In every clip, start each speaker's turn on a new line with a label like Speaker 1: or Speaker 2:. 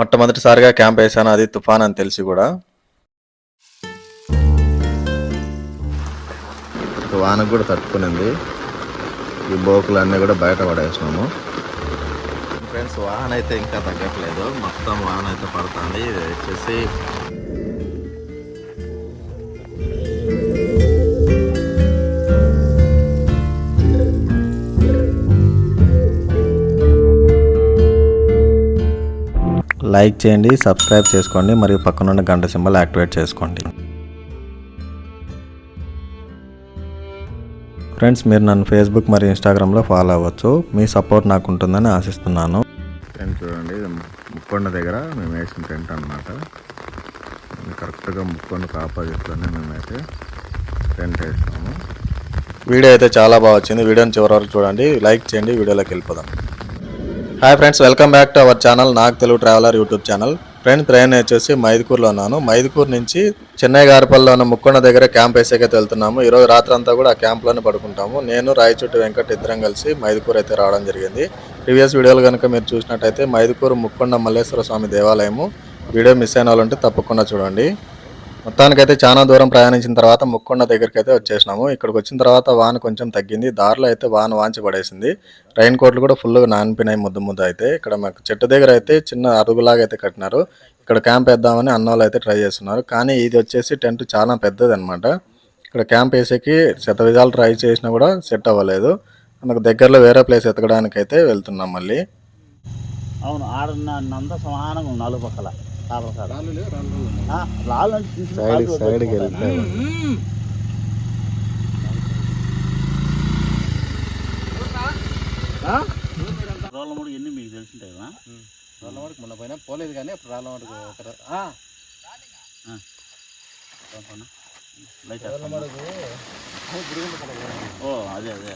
Speaker 1: మొట్టమొదటిసారిగా క్యాంప్ వేసాను అది తుఫాన్ అని తెలిసి కూడా. వానకు కూడా తట్టుకునింది. ఈ బోకులు అన్నీ కూడా బయట పడేసినాము. ఫ్రెండ్స్ వాహన అయితే ఇంకా తగ్గట్లేదు. మొత్తం వాహన అయితే పడుతుంది. ఇది వచ్చేసి లైక్ చేయండి సబ్స్క్రైబ్ చేసుకోండి మరియు పక్కనున్న గంట సింబల్ యాక్టివేట్ చేసుకోండి. ఫ్రెండ్స్ మీరు నన్ను ఫేస్బుక్ మరియు ఇన్స్టాగ్రామ్లో ఫాలో అవ్వచ్చు. మీ సపోర్ట్ నాకు ఉంటుందని ఆశిస్తున్నాను. టెంట్ చూడండి ముక్కొండ దగ్గర మేము వేసిన టెంట్ అనమాట కరెక్ట్గా ముక్కొండకు ఆపోజిట్లోనే మేమైతే టెంట్ వేసినాము వీడియో అయితే చాలా బాగా వచ్చింది. వీడియోని చివరి వరకు చూడండి. లైక్ చేయండి వీడియోలోకి వెళ్ళిపోదాం. Hi friends welcome back to our channel నాకు Telugu traveller YouTube channel. Friend train వచ్చేసి మైదుకూర్లో ఉన్నాను. మైదుకూర్ నుంచి చెన్నై గారిపల్లిలో ఉన్న ముక్కొండ దగ్గర క్యాంప్ వేసేకైతే వెళ్తున్నాము. ఈరోజు రాత్రి అంతా కూడా ఆ క్యాంప్లోనే పడుకుంటాము. నేను రాయచుట్టు వెంకట్ ఇద్దరం కలిసి మైదుకూర్ అయితే రావడం జరిగింది. ప్రీవియస్ వీడియోలు కనుక మీరు చూసినట్టయితే మైదుకూరు ముక్కొండ మల్లేశ్వర స్వామి దేవాలయము. వీడియో మిస్ అయిన వాళ్ళు ఉంటే తప్పకుండా చూడండి. మొత్తానికైతే చాలా దూరం ప్రయాణించిన తర్వాత ముక్కొండ దగ్గరికి అయితే వచ్చేసినాము. ఇక్కడికి వచ్చిన తర్వాత వాన కొంచెం తగ్గింది. దారిలో అయితే వాన వాంచి పడేసింది. రైన్ కోట్లు కూడా ఫుల్గా నానిపినాయి ముద్దు ముద్ద అయితే. ఇక్కడ మాకు చెట్టు దగ్గర అయితే చిన్న అరుగులాగా అయితే కట్టినారు. ఇక్కడ క్యాంప్ వేద్దామని అన్నోళ్ళు అయితే ట్రై చేస్తున్నారు. కానీ ఇది వచ్చేసి టెంట్ చాలా పెద్దది అనమాట ఇక్కడ క్యాంప్ వేసేకి శత విధాలు ట్రై చేసినా కూడా సెట్ అవ్వలేదు. మనకు దగ్గరలో వేరే ప్లేస్ ఎతకడానికి అయితే వెళ్తున్నాం మళ్ళీ.
Speaker 2: అవును ఆడ నంద సమానంగా ఉంది నాలుగు పక్కల కాపల కాడ ఆ, రాళ్ళు అంటే తీసుకుని
Speaker 1: సైడ్
Speaker 2: కాళ్ళు
Speaker 1: సైడ్కి
Speaker 2: వదిలేసి
Speaker 1: వెళ్తే
Speaker 2: పోతాయి. రోళ్ళ మూడు ఎన్ని మీకు తెలిసింటాయి కదా
Speaker 3: రాళ్ళవాడికి మొన్న పోయినా పోలేదు కానీ అప్పుడు రాళ్ళవాడికి ఒక ర- ఆ,
Speaker 2: లైట్ వేస్తాను. ఓ అదే అదే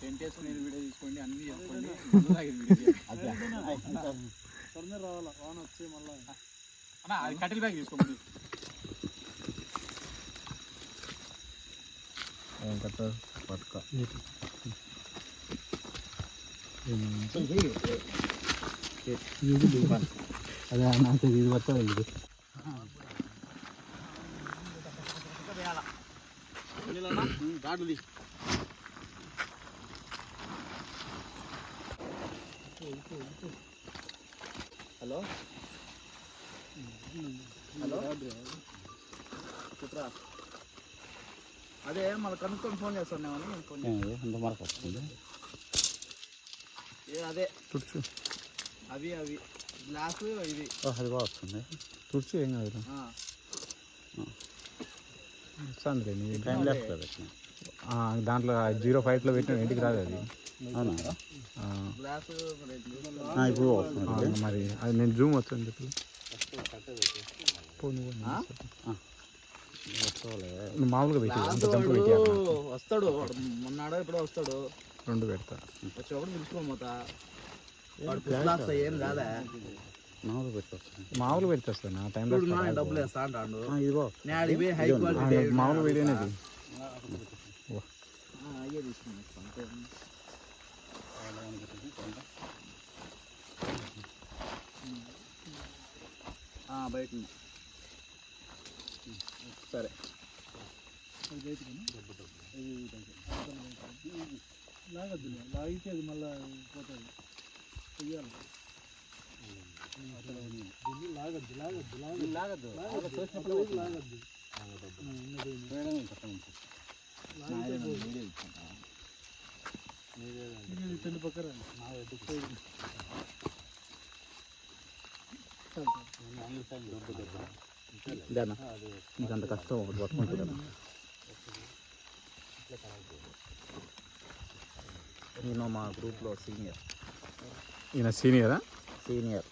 Speaker 3: టెంట్ వేసుకుని వీడియో తీసుకోండి అన్ని చెప్పండి రావాలా వాన వచ్చే మళ్ళా అన్న అది కట్టెల బ్యాగ్ తీసుకోండి
Speaker 1: పట్టుకో
Speaker 3: అదే నాకు ఇది వస్తుంది ఇది
Speaker 2: గాడులు
Speaker 3: హలో? హలో? చెప్పురా? అదే మళ్ళీ కనుక్కొని ఫోన్ చేస్తాను నేను ఫోన్
Speaker 2: ఎంత మార్క్ వస్తుంది.
Speaker 3: ఏ అదే.
Speaker 2: తుడుచు.
Speaker 3: అవి అవి. గ్లాస్ ఇది
Speaker 2: అది బాగా వస్తుంది. తుడుచు ఏం కాదు. నీ టైం లెఫ్ట్ దాంట్లో జీరో ఫైవ్లో పెట్టిన ఇంటికి రాదు అది. అవునా? ఇప్పుడు వస్తుంది మరి అది నేను జూమ్ వస్తుంది చెప్పి. మామూలుగా పెట్టి అంత జంప్ పెట్టి
Speaker 3: వస్తాడు. మొన్నాడో ఎప్పుడో వస్తాడు.
Speaker 2: రెండు పెడతా.
Speaker 3: పిలుచుకోమోతా ఏం కాదా
Speaker 2: మామూలుగా పెట్టి మామూలుగా పెట్టేస్తాను ఆ టైంలో
Speaker 3: డబ్బులు వేస్తా అంటాడు.
Speaker 2: ఇది బా
Speaker 3: నేను అడిగి హై క్వాలిటీ
Speaker 2: మామూలు వీడియో అనేది
Speaker 3: అయ్యే తీసుకున్నా అంతే బయట సరే లాగద్దు లాగితే అది మళ్ళీ పోతుంది చెయ్యాలి లాగద్దు లాగద్దు లాగద్దు లాగద్దు లాగద్దు రెండు పక్కన
Speaker 2: నీకు అంత కష్టం ఒకటి పట్టుకుంటుంది నేను మా గ్రూప్లో సీనియర్
Speaker 3: ఈయన సీనియరా?
Speaker 2: సీనియర్.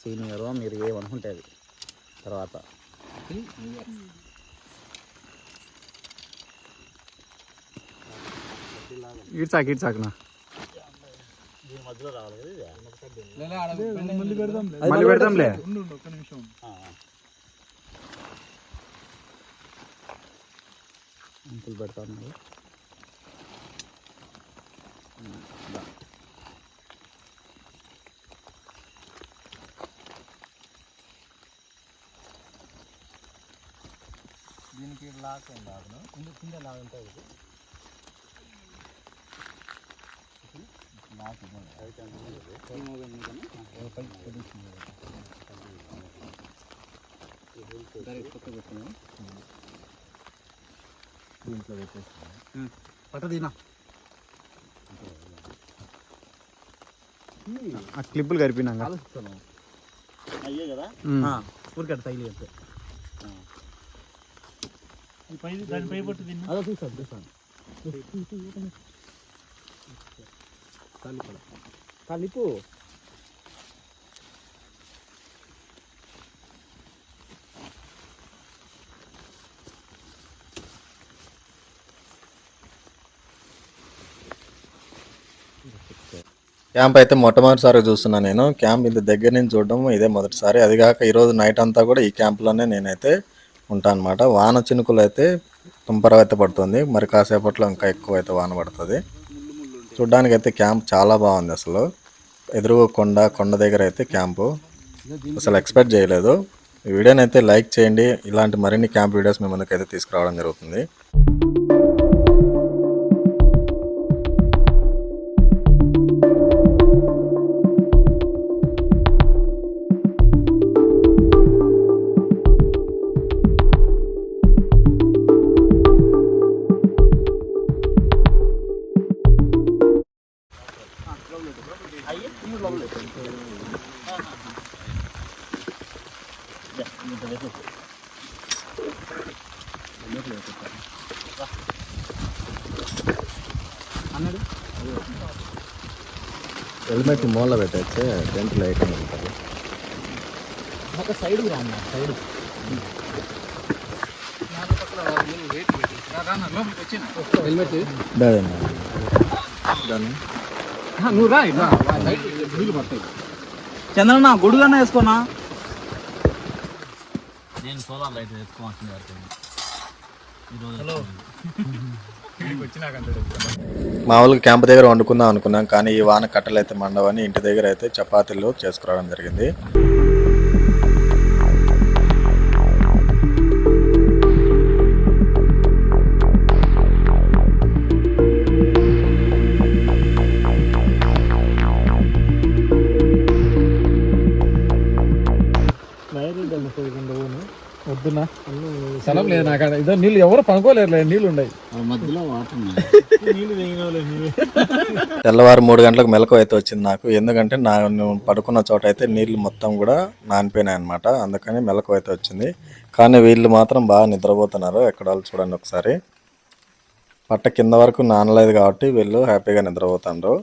Speaker 2: సీనియర్ మీరు ఏమనుకుంటుంది తర్వాత.
Speaker 3: ఇడ్చాక్ ఇడ్చాక్నా
Speaker 2: దీని మధ్యలో రావాలి కదా ఇది
Speaker 3: మళ్ళీ పెడదాం మళ్ళీ పెడదాంలే ఒక్క నిమిషం
Speaker 2: ఆ. అంకుల్ పెడతాను దీనికి లాక్ ఉండాలి ఇందుకు కింద లాక్ ఉంటుంది? దీంట్లో పెట్టేస్తాను
Speaker 3: పట్టదీనా ఆ క్లిప్పులు కరిపినాక
Speaker 2: కాలుస్తాను అయ్యే కదా
Speaker 3: ఉమ్.
Speaker 2: ఊరికట్ట తగిలి అంతే
Speaker 3: దానిపై పట్టు తిన్నా
Speaker 2: అదో చూసాను చూసాను కలిపు
Speaker 1: క్యాంప్ అయితే మొట్టమొదటిసారి చూస్తున్నాను నేను. క్యాంప్ ఇంత దగ్గర నుంచి చూడడం ఇదే మొదటిసారి. అది కాక ఈరోజు నైట్ అంతా కూడా ఈ క్యాంప్లోనే నేనైతే ఉంటాను అనమాట వాన చినుకులు అయితే తుంపర అయితే పడుతుంది. మరి కాసేపట్లో ఇంకా ఎక్కువ అయితే వాన పడుతుంది. చూడ్డానికి అయితే క్యాంప్ చాలా బాగుంది అసలు. ఎదురుగా కొండ కొండ దగ్గర అయితే క్యాంపు. అసలు ఎక్స్పెక్ట్ చేయలేదు. ఈ వీడియోని అయితే లైక్ చేయండి. ఇలాంటి మరిన్ని క్యాంప్ వీడియోస్ మీ ముందుకైతే తీసుకురావడం జరుగుతుంది.
Speaker 2: అయ్యి లోపల. అన్నాడు
Speaker 1: హెల్మెట్ మూల పెట్టేస్తే టెంట్ లైట్ ఉంటుంది
Speaker 2: ఒక సైడ్ రామ్మ సైడ్
Speaker 3: హెల్మెట్ నువ్వు రా ఇట్లా నీళ్ళు పడతాయి.
Speaker 2: చంద్రన్న గొడుగన్న వేసుకోనా? నేను సోలార్ లైట్ వేసుకోవాల్సింది
Speaker 1: మామూలుగా క్యాంప్ దగ్గర వండుకుందాం అనుకున్నాం కానీ ఈ వాన కట్టలు అయితే మండవని ఇంటి దగ్గర అయితే చపాతీలు చేసుకురావడం జరిగింది.
Speaker 3: స్థలం లేదు నాకు ఆడ. ఇదో నీళ్ళు ఎవరు పనుకోలేరు నీళ్ళు ఉన్నాయి
Speaker 2: మధ్యలో వాటర్
Speaker 1: తెల్లవారు మూడు గంటలకు మెలకు అయితే వచ్చింది నాకు. ఎందుకంటే నా నేను పడుకున్న చోట అయితే నీళ్ళు మొత్తం కూడా నానిపోయినాయి అనమాట అందుకని మెలకు అయితే వచ్చింది. కానీ వీళ్ళు మాత్రం బాగా నిద్రపోతున్నారు. ఎక్కడ వాళ్ళు చూడండి ఒకసారి. పట్ట కింద వరకు నానలేదు కాబట్టి వీళ్ళు హ్యాపీగా నిద్రపోతున్నారు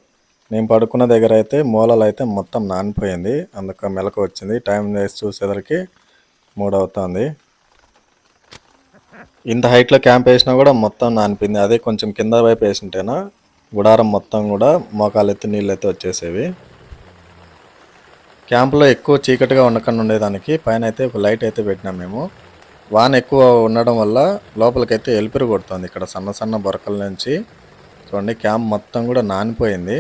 Speaker 1: నేను పడుకున్న దగ్గర అయితే మూలలు అయితే మొత్తం నానిపోయింది. అందుకు మెలకు వచ్చింది. టైం వేసి చూసేసరికి మూడు అవుతుంది ఇంత హైట్లో క్యాంప్ వేసినా కూడా మొత్తం నానిపింది అదే కొంచెం కింద వైపు వేసింటేనా? గుడారం మొత్తం కూడా మోకాలు ఎత్తి నీళ్ళు అయితే వచ్చేసేవి క్యాంప్లో ఎక్కువ చీకటిగా ఉండకుండా ఉండేదానికి పైన అయితే ఒక లైట్ అయితే పెట్టినాం మేము. వాన ఎక్కువ ఉండడం వల్ల లోపలికైతే ఎలుపురు కొడుతుంది. ఇక్కడ సన్న సన్న బొరకల నుంచి చూడండి క్యాంప్ మొత్తం కూడా నానిపోయింది.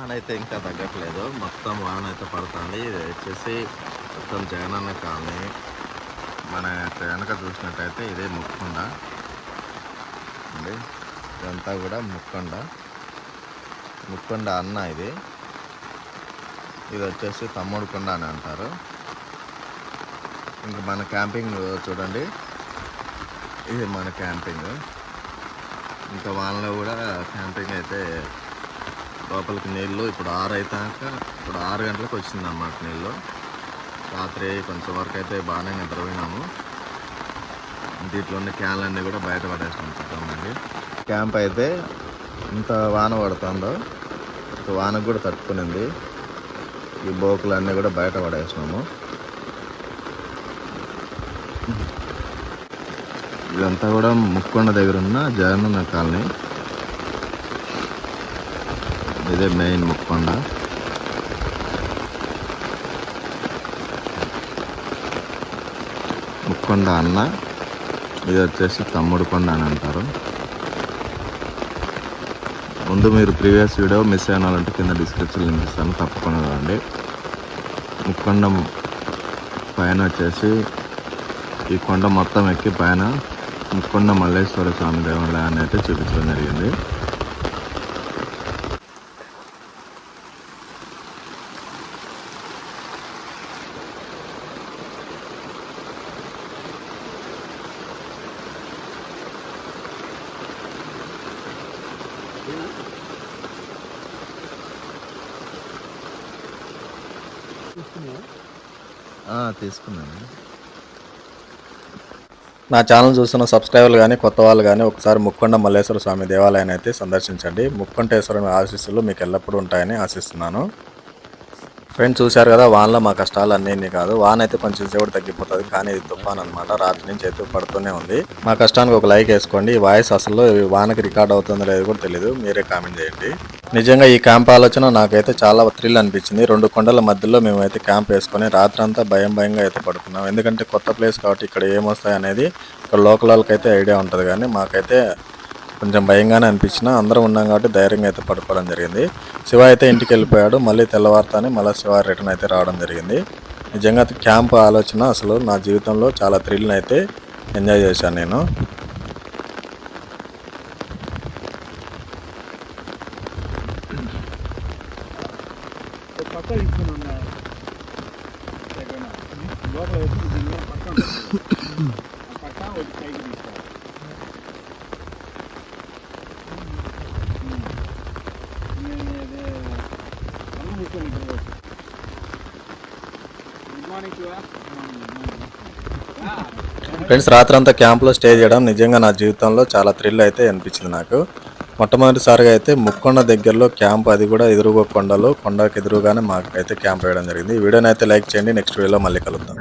Speaker 1: వాహన అయితే ఇంకా తగ్గట్లేదు. మొత్తం వాహన అయితే పడుతుంది. ఇది వచ్చేసి మొత్తం జగనన్న కాలనీ. మన వెనక చూసినట్టయితే ఇదే ముక్కొండ. అండి ఇదంతా కూడా ముక్కొండ. ముక్కొండ అన్న ఇది. ఇది వచ్చేసి తమ్ముడు కొండ అని అంటారు. ఇంకా మన క్యాంపింగ్ చూడండి. ఇది మన క్యాంపింగ్. ఇంకా వాళ్ళలో కూడా క్యాంపింగ్ అయితే లోపలికి నీళ్ళు ఇప్పుడు ఆరు అయితాక ఇప్పుడు ఆరు గంటలకు వచ్చింది అన్నమాట నీళ్ళు. రాత్రి కొంచెం వరకు అయితే బాగానే నిద్రపోయినాము. దీంట్లో ఉన్న క్యాన్లు అన్నీ కూడా బయట పడేసాం చూద్దామండి. క్యాంప్ అయితే ఇంత వాన పడుతుందో వానకు కూడా తట్టుకునింది. ఈ బోకులు అన్నీ కూడా బయట పడేసినాము. ఇదంతా కూడా ముక్కొండ దగ్గర ఉన్న జగనన్న కాలనీ. ఇదే మెయిన్ ముక్కొండ ముక్కొండ అన్న ఇది వచ్చేసి తమ్ముడు కొండ అని అంటారు. ముందు మీరు ప్రీవియస్ వీడియో మిస్ అయిన వాళ్ళంటే కింద డిస్క్రిప్షన్ లింక్ ఇస్తాను తప్పకుండా చూడండి. ముక్కొండ పైన వచ్చేసి ఈ కొండ మొత్తం ఎక్కి పైన ముక్కొండ మల్లేశ్వర స్వామి దేవాలయాన్ని అయితే చూపించడం జరిగింది. తీసుకున్నాను. నా ఛానల్ చూస్తున్న సబ్స్క్రైబర్లు కానీ కొత్త వాళ్ళు కానీ ఒకసారి ముక్కొండ మల్లేశ్వర స్వామి దేవాలయాన్ని అయితే సందర్శించండి. ముక్కొంటేశ్వరం ఆశీస్సులు మీకు ఎల్లప్పుడూ ఉంటాయని ఆశిస్తున్నాను. ఫ్రెండ్స్ చూశారు కదా వానలో మా కష్టాలు అన్నీ కాదు. వాన అయితే కొంచెం సేపటి తగ్గిపోతుంది కానీ ఇది తుఫాన్ అనమాట రాత్రి నుంచి అయితే పడుతూనే ఉంది. మా కష్టానికి ఒక లైక్ వేసుకోండి. ఈ వాయిస్ అసలు వానకి రికార్డ్ అవుతుందో లేదో కూడా తెలియదు మీరే కామెంట్ చేయండి. నిజంగా ఈ క్యాంప్ ఆలోచన నాకైతే చాలా థ్రిల్ అనిపించింది. రెండు కొండల మధ్యలో మేమైతే క్యాంప్ వేసుకొని రాత్రంతా భయం భయంగా అయితే పడుకున్నాం. ఎందుకంటే కొత్త ప్లేస్ కాబట్టి ఇక్కడ ఏమొస్తాయి అనేది ఇక్కడ లోకల్ వాళ్ళకైతే అయితే ఐడియా ఉంటుంది. కానీ మాకైతే కొంచెం భయంగానే అనిపించిన అందరం ఉన్నాం కాబట్టి ధైర్యంగా అయితే పడుకోవడం జరిగింది. శివ అయితే ఇంటికి వెళ్ళిపోయాడు. మళ్ళీ తెల్లవారుతానే మళ్ళీ శివ రిటర్న్ అయితే రావడం జరిగింది. నిజంగా క్యాంప్ ఆలోచన అసలు నా జీవితంలో చాలా థ్రిల్ని అయితే ఎంజాయ్ చేశాను నేను
Speaker 3: ఒక పక్క తీసుకుని ఉన్నా లోపల వచ్చి దీనిలో పక్క ఉంటుంది. ఆ పక్క ఒకటి పైకి తీసుకోవాలి నేను ఇది అన్నం గుడ్ మార్నింగ్
Speaker 1: ఫ్రెండ్స్ రాత్రంతా క్యాంప్లో స్టే చేయడం నిజంగా నా జీవితంలో చాలా థ్రిల్ అయితే అనిపించింది నాకు. మొట్టమొదటిసారిగా అయితే ముక్కొండ దగ్గరలో క్యాంప్ అది కూడా ఎదురుగా కొండలు కొండకు ఎదురుగానే మాకైతే క్యాంప్ వేయడం జరిగింది. ఈ వీడియోని అయితే లైక్ చేయండి. నెక్స్ట్ వీడియోలో మళ్ళీ కలుద్దాం.